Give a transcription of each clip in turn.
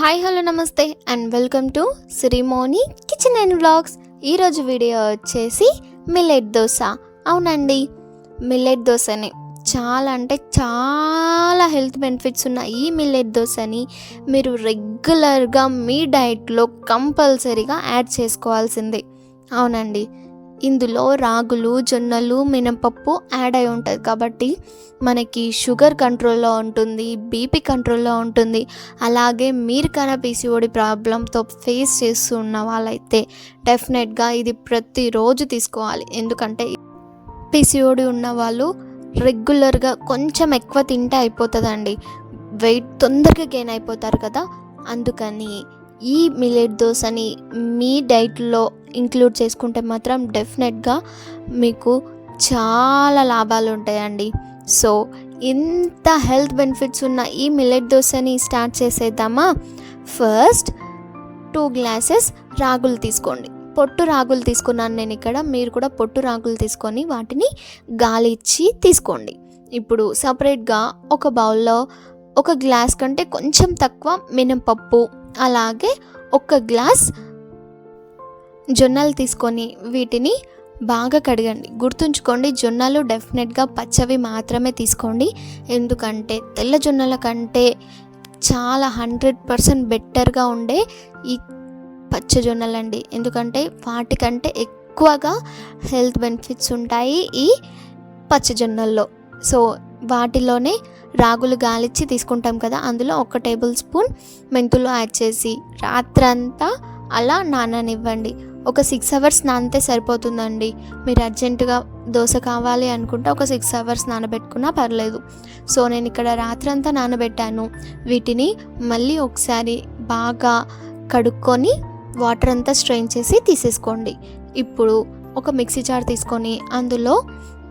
Hi hello నమస్తే and welcome to Sirimoni kitchen and vlogs ఈరోజు video వచ్చేసి millet dosa. అవునండి మిల్లెట్ దోశని. చాలా అంటే చాలా హెల్త్ బెనిఫిట్స్ ఉన్న ఈ మిల్లెట్ దోశని మీరు రెగ్యులర్గా మీ డైట్లో కంపల్సరీగా యాడ్ చేసుకోవాల్సిందే. అవునండి ఇందులో రాగులు జొన్నలు మినపప్పు యాడ్ అయి ఉంటుంది కాబట్టి మనకి షుగర్ కంట్రోల్లో ఉంటుంది బీపీ కంట్రోల్లో ఉంటుంది. అలాగే మీరు కన్నా పీసీఓడి ప్రాబ్లంతో ఫేస్ చేస్తూ ఉన్న వాళ్ళైతే డెఫినెట్గా ఇది ప్రతిరోజు తీసుకోవాలి. ఎందుకంటే పీసీఓడి ఉన్నవాళ్ళు రెగ్యులర్గా కొంచెం ఎక్కువ తింటే అయిపోతుందండి. వెయిట్ తొందరగా గెయిన్ అయిపోతారు కదా. అందుకని ఈ మిలెట్ దోశని మీ డైట్లో ఇంక్లూడ్ చేసుకుంటే మాత్రం డెఫినెట్గా మీకు చాలా లాభాలు ఉంటాయండి. సో ఇంత హెల్త్ బెనిఫిట్స్ ఉన్న ఈ మిలెట్ దోశని స్టార్ట్ చేసేద్దామా? ఫస్ట్ టూ గ్లాసెస్ రాగులు తీసుకోండి. పొట్టు రాగులు తీసుకున్నాను నేను ఇక్కడ. మీరు కూడా పొట్టు రాగులు తీసుకొని వాటిని గాలి ఇచ్చి తీసుకోండి. ఇప్పుడు సపరేట్గా ఒక బౌల్లో ఒక గ్లాస్ కంటే కొంచెం తక్కువ మినపప్పు అలాగే ఒక గ్లాస్ జొన్నలు తీసుకొని వీటిని బాగా కడగండి. గుర్తుంచుకోండి జొన్నలు డెఫినెట్గా పచ్చవి మాత్రమే తీసుకోండి. ఎందుకంటే తెల్ల జొన్నల కంటే చాలా హండ్రెడ్ పర్సెంట్ బెటర్గా ఉండే ఈ పచ్చ జొన్నలండి. ఎందుకంటే వాటికంటే ఎక్కువగా హెల్త్ బెనిఫిట్స్ ఉంటాయి ఈ పచ్చ జొన్నల్లో. సో వాటిలోనే రాగులు గాలిచ్చి తీసుకుంటాం కదా అందులో ఒక టేబుల్ స్పూన్ మెంతులు యాడ్ చేసి రాత్రంతా అలా నాననివ్వండి. ఒక సిక్స్ అవర్స్ నానితే సరిపోతుందండి. మీరు అర్జెంటుగా దోశ కావాలి అనుకుంటే ఒక సిక్స్ అవర్స్ నానబెట్టుకున్నా పర్లేదు. సో నేను ఇక్కడ రాత్రంతా నానబెట్టాను. వీటిని మళ్ళీ ఒకసారి బాగా కడుక్కొని వాటర్ అంతా స్ట్రెయిన్ చేసి తీసేసుకోండి. ఇప్పుడు ఒక మిక్సీ జార్ తీసుకొని అందులో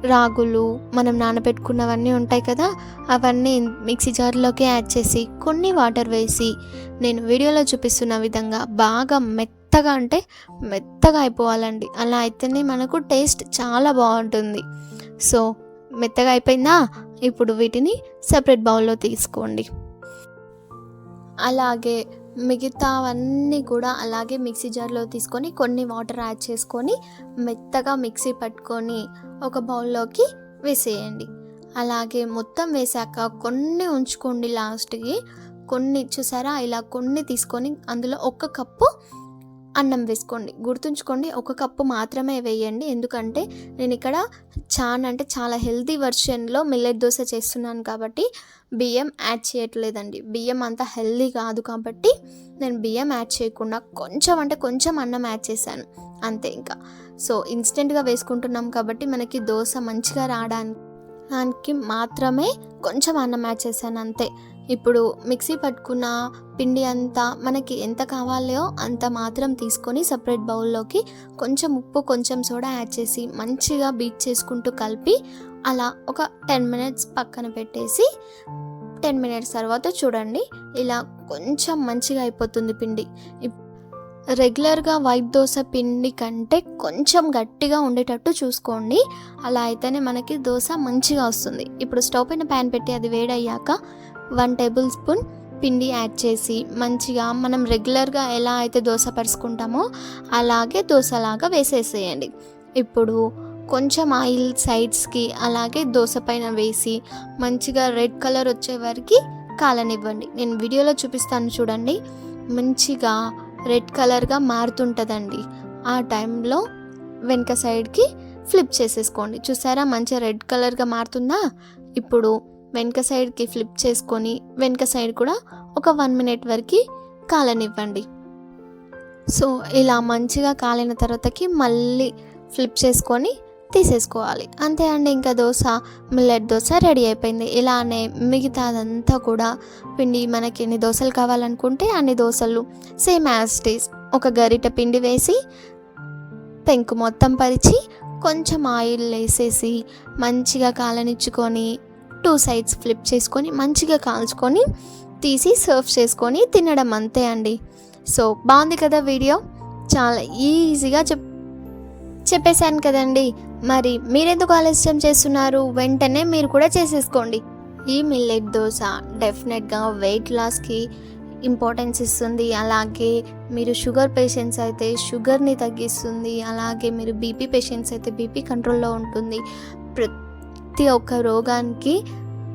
రాగులు మనం నానబెట్టుకున్నవన్నీ ఉంటాయి కదా అవన్నీ మిక్సీ జార్లోకి యాడ్ చేసి కొన్ని వాటర్ వేసి నేను వీడియోలో చూపిస్తున్న విధంగా బాగా మెత్తగా అంటే మెత్తగా అయిపోవాలండి. అలా అయితేనే మనకు టేస్ట్ చాలా బాగుంటుంది. సో మెత్తగా అయిపోయిందా? ఇప్పుడు వీటిని సపరేట్ బౌల్లో తీసుకోండి. అలాగే మిగతావన్నీ కూడా అలాగే మిక్సీ జార్లో తీసుకొని కొన్ని వాటర్ యాడ్ చేసుకొని మెత్తగా మిక్సీ పట్టుకొని ఒక బౌల్లోకి వేసేయండి. అలాగే మొత్తం వేసాక కొన్ని ఉంచుకోండి లాస్ట్కి. కొన్ని చూసారా? ఇలా కొన్ని తీసుకొని అందులో ఒక కప్పు అన్నం వేసుకోండి. గుర్తుంచుకోండి ఒక కప్పు మాత్రమే వేయండి. ఎందుకంటే నేను ఇక్కడ చాలా అంటే చాలా హెల్తీ వర్షన్లో మిల్లెట్ దోశ చేస్తున్నాను కాబట్టి బియ్యం యాడ్ చేయట్లేదండి. బియ్యం అంత హెల్దీ కాదు కాబట్టి నేను బియ్యం యాడ్ చేయకుండా కొంచెం అంటే కొంచెం అన్నం యాడ్ చేశాను. అంతే ఇంకా. సో ఇన్స్టెంట్గా వేసుకుంటున్నాం కాబట్టి మనకి దోశ మంచిగా రావడానికి దానికి మాత్రమే కొంచెం అన్నం యాడ్ చేశాను అంతే. ఇప్పుడు మిక్సీ పట్టుకున్న పిండి అంతా మనకి ఎంత కావాలో అంత మాత్రం తీసుకొని సపరేట్ బౌల్లోకి కొంచెం ఉప్పు కొంచెం సోడా యాడ్ చేసి మంచిగా బీట్ చేసుకుంటూ కలిపి అలా ఒక టెన్ మినిట్స్ పక్కన పెట్టేసి టెన్ మినిట్స్ తర్వాత చూడండి ఇలా కొంచెం మంచిగా అయిపోతుంది పిండి. ఇప్- రెగ్యులర్గా వైట్ దోశ పిండి కంటే కొంచెం గట్టిగా ఉండేటట్టు చూసుకోండి. అలా అయితేనే మనకి దోశ మంచిగా వస్తుంది. ఇప్పుడు స్టవ్ పైన ప్యాన్ పెట్టి అది వేడయ్యాక వన్ టేబుల్ స్పూన్ పిండి యాడ్ చేసి మంచిగా మనం రెగ్యులర్గా ఎలా అయితే దోశ పరుచుకుంటామో అలాగే దోశలాగా వేసేసేయండి. ఇప్పుడు కొంచెం ఆయిల్ సైడ్స్కి అలాగే దోశ పైన వేసి మంచిగా రెడ్ కలర్ వచ్చే వరకు కాలనివ్వండి. నేను వీడియోలో చూపిస్తాను చూడండి. మంచిగా రెడ్ కలర్గా మారుతుంటుందండి. ఆ టైంలో వెనక సైడ్కి ఫ్లిప్ చేసేసుకోండి. చూసారా? మంచిగా రెడ్ కలర్గా మారుతుందా? ఇప్పుడు వెనక సైడ్కి ఫ్లిప్ చేసుకొని వెనక సైడ్ కూడా ఒక వన్ మినిట్ వరకు కాలనివ్వండి. సో ఇలా మంచిగా కాలిన తర్వాతకి మళ్ళీ ఫ్లిప్ చేసుకొని తీసేసుకోవాలి. అంతే అండి ఇంకా దోశ మిల్లెట్ దోశ రెడీ అయిపోయింది. ఇలానే మిగతాదంతా కూడా పిండి మనకి ఎన్ని దోశలు కావాలనుకుంటే అన్ని దోశలు సేమ్ యాజ్ టీస్ ఒక గరిట పిండి వేసి పెంకు మొత్తం పరిచి కొంచెం ఆయిల్ వేసేసి మంచిగా కాలనిచ్చుకొని టూ సైడ్స్ ఫ్లిప్ చేసుకొని మంచిగా కాల్చుకొని తీసి సర్వ్ చేసుకొని తినడం అంతే అండి. సో బాగుంది కదా వీడియో? చాలా ఈజీగా చెప్ చెప్పేశాను కదండి. మరి మీరెందుకు ఆలస్యం చేస్తున్నారు? వెంటనే మీరు కూడా చేసేసుకోండి. ఈ మిల్లెట్ దోశ డెఫినెట్గా వెయిట్ లాస్కి ఇంపార్టెన్స్ ఇస్తుంది. అలాగే మీరు షుగర్ పేషెంట్స్ అయితే షుగర్ని తగ్గిస్తుంది. అలాగే మీరు బీపీ పేషెంట్స్ అయితే బీపీ కంట్రోల్లో ఉంటుంది. ప్రతి ఒక్క రోగానికి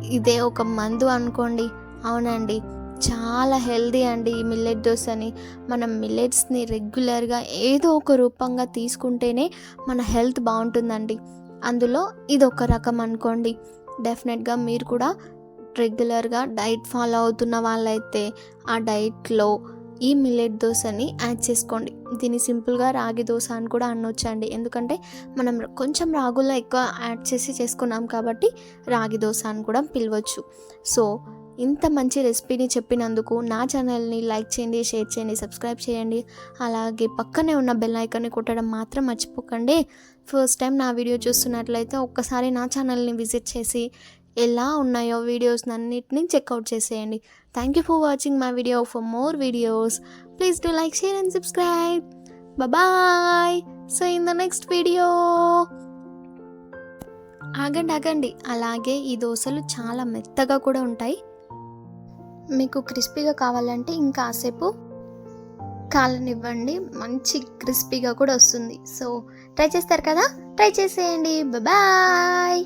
ఇదే ఒక మందు అనుకోండి. అవునండి. చాలా హెల్దీ అండి ఈ మిల్లెట్ దోశ అని మనం మిల్లెట్స్ని రెగ్యులర్గా ఏదో ఒక రూపంగా తీసుకుంటేనే మన హెల్త్ బాగుంటుందండి. అందులో ఇది ఒక రకం అనుకోండి. డెఫినెట్గా మీరు కూడా రెగ్యులర్గా డైట్ ఫాలో అవుతున్న వాళ్ళైతే ఆ డైట్లో ఈ మిల్లెట్ దోశని యాడ్ చేసుకోండి. దీన్ని సింపుల్గా రాగి దోశ అని కూడా అనొచ్చండి. ఎందుకంటే మనం కొంచెం రాగుల్లో ఎక్కువ యాడ్ చేసి చేసుకున్నాం కాబట్టి రాగి దోశ అని కూడా పిలవచ్చు. సో ఇంత మంచి రెసిపీని చెప్పినందుకు నా ఛానల్ని లైక్ చేయండి షేర్ చేయండి సబ్స్క్రైబ్ చేయండి. అలాగే పక్కనే ఉన్న బెల్ ఐకాన్ని కొట్టడం మాత్రం మర్చిపోకండి. ఫస్ట్ టైం నా వీడియో చూస్తున్నట్లయితే ఒక్కసారి నా ఛానల్ని విజిట్ చేసి ఎలా ఉన్నాయో వీడియోస్ అన్నిటిని చెక్అవుట్ చేసేయండి. Thank you for watching my video for more videos please do like share and subscribe bye so in the next video ఆగండి ఆగండి. అలాగే ఈ దోశలు చాలా మెత్తగా కూడా ఉంటాయి. మీకు క్రిస్పీగా కావాలంటే ఇంకాసేపు కాలనివ్వండి. మంచి క్రిస్పీగా కూడా వస్తుంది. సో ట్రై చేస్తారు కదా? ట్రై చేసేయండి. బాయ్